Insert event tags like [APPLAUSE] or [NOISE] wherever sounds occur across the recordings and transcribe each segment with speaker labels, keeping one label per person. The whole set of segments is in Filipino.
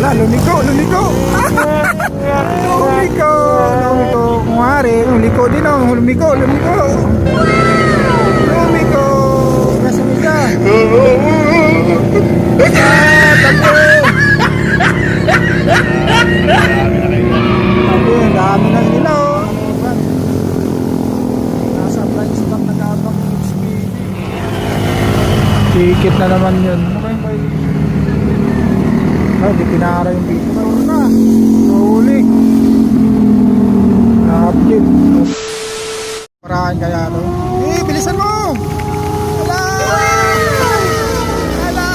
Speaker 1: Wala, lumiko, lumiko. lumiko, lumiko. Kumari, lumiko din oh. Lumiko, lumiko. Lumiko. Nasa misa. Ah, tabi. Tabi, ang dami na sila oh. Nasa blind spot speed. Ticket na naman yun. Bay? Ay, di pinara yung dito. Meron na. Nahuli. Na-update. Parahan kaya to. Eh, bilisan mo! Wala! Wala! Wala!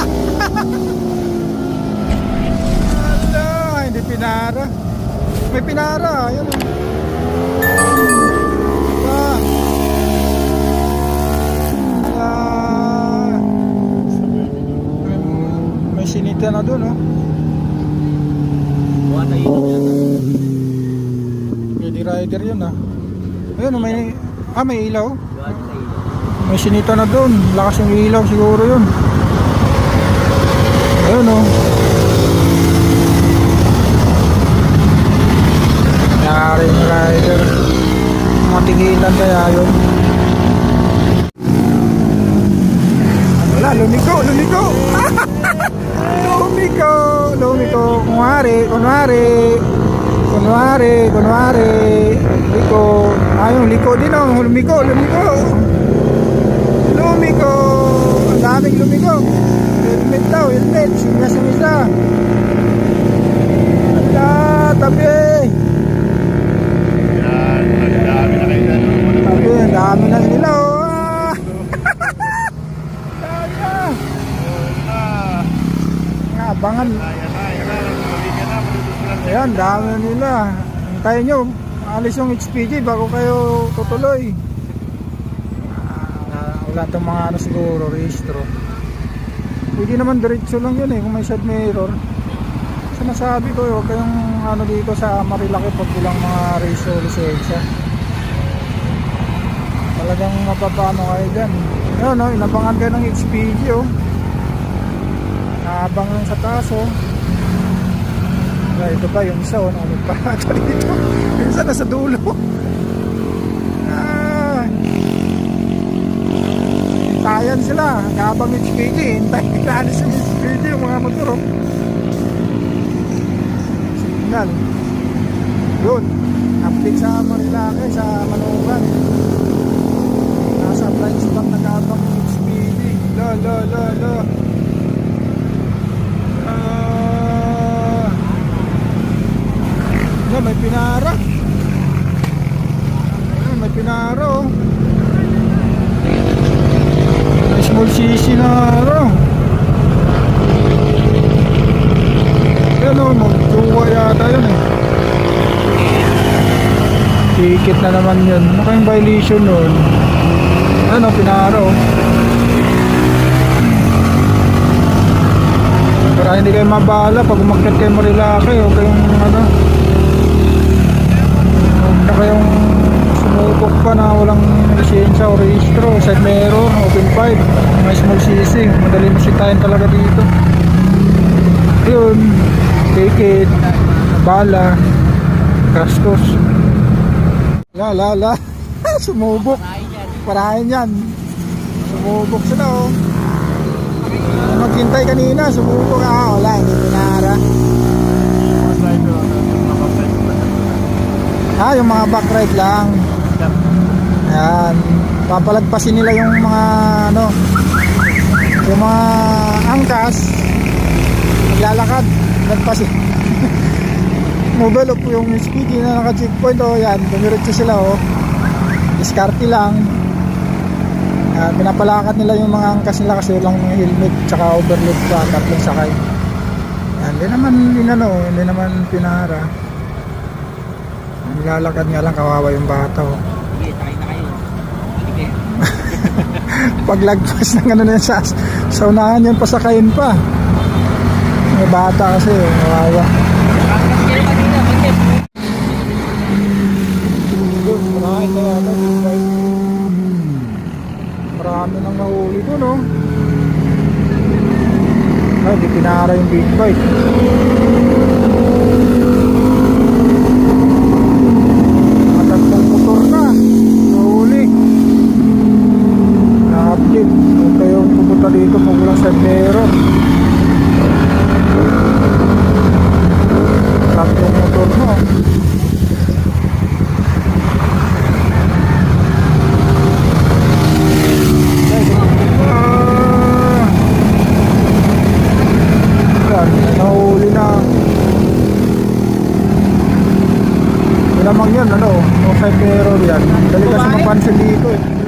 Speaker 1: Hindi pinara. May pinara. Ayan. Ah. Ah. May sinita na doon, oh. Pwede rider yun, ah. Ayun, oh, may... Ah, may ilaw. May sinita na doon. Lakas yung ilaw siguro yun. Ayun, oh. Yung rider. Matigilan kaya yun. Wala, lumiko, lumiko. lumiko, lumiko. Kunwari, kunwari. Kunwari. Liko. Ayun, liko din oh. Lumiko, lumiko. Lumiko. Ang daming lumiko. Helmet daw, helmet. Sinya sinisa. Ala, tabi.
Speaker 2: Yan, magdami na kayo na.
Speaker 1: Tabi, ang dami na sila oh. Ah. Kaya. Nga, abangan.
Speaker 2: Ayan na, ayan na. Tuloy ka na, malulus na.
Speaker 1: Ayan, dami nila. Antayin nyo, alis yung HPG bago kayo tutuloy. Ah, wala itong mga ano siguro, registro. Pwede naman diretso lang yun eh, kung may side mirror. Sinasabi ko, huwag kayong ano dito sa Marilaki pag bilang mga race o lisensya. Talagang mapapano kayo dyan. Yun, no, inabangan kayo ng HPG oh. Naabang lang sa taas oh. Ah, ito ba yung isa oh, nakamit pa [LAUGHS] ata dito. Yung isa nasa dulo. Ah. Hintayan sila. Habang HPG, hintayin nila alis yung HPG, yung mga motor oh. Signal. Yun. Update sa Marilake, sa Manugan. Nasa blind spot nag-abang yung HPG. Lo, lo, lo, lo. Ah. Yan, may pinara. Yan, may pinara oh. May small CC na ano. Yan oh, magtuwa yata yun eh. Ticket na naman yun. Kayong violation nun? Ano, pinara oh. Para hindi kayo mabala pag umakyat kayo Marilake o kayong ano kayong sumubok pa na walang lisensya o rehistro side mirror, open pipe may small CC, madali masitahin talaga dito. Yun ticket bala course la la la. [LAUGHS] Sumubok. Parahin yan. Sumubok sila oh. Maghintay kanina, sumubok. Ah, wala, hindi pinara. Ah, yung mga back right lang. Yan. Papalagpasin nila yung mga ano, yung mga angkas. Naglalakad, lagpasin. [LAUGHS] Mobile up yung speedy na naka-checkpoint oh, yan, dumiretso sila oh. Diskarte lang. Yan, pinapalakad nila yung mga angkas nila kasi walang helmet tsaka overload pa, tatlong sakay. Yan, hindi naman inano, hindi naman pinara. Nilalakad nga lang kawawa yung bata oh.
Speaker 2: Sige, takay na kayo. Sige. [LAUGHS]
Speaker 1: paglagpas ng ano na yun sa, sa unahan yun pasakayin pa may bata kasi kawawa
Speaker 2: bakit?
Speaker 1: doon marami nang nahuli doon oh ay di pinara yung big bike Sandero Tatlong motor mo Nahuli na Malamang yan ano? No side mirror yan. Dali kasi mapansin dito eh.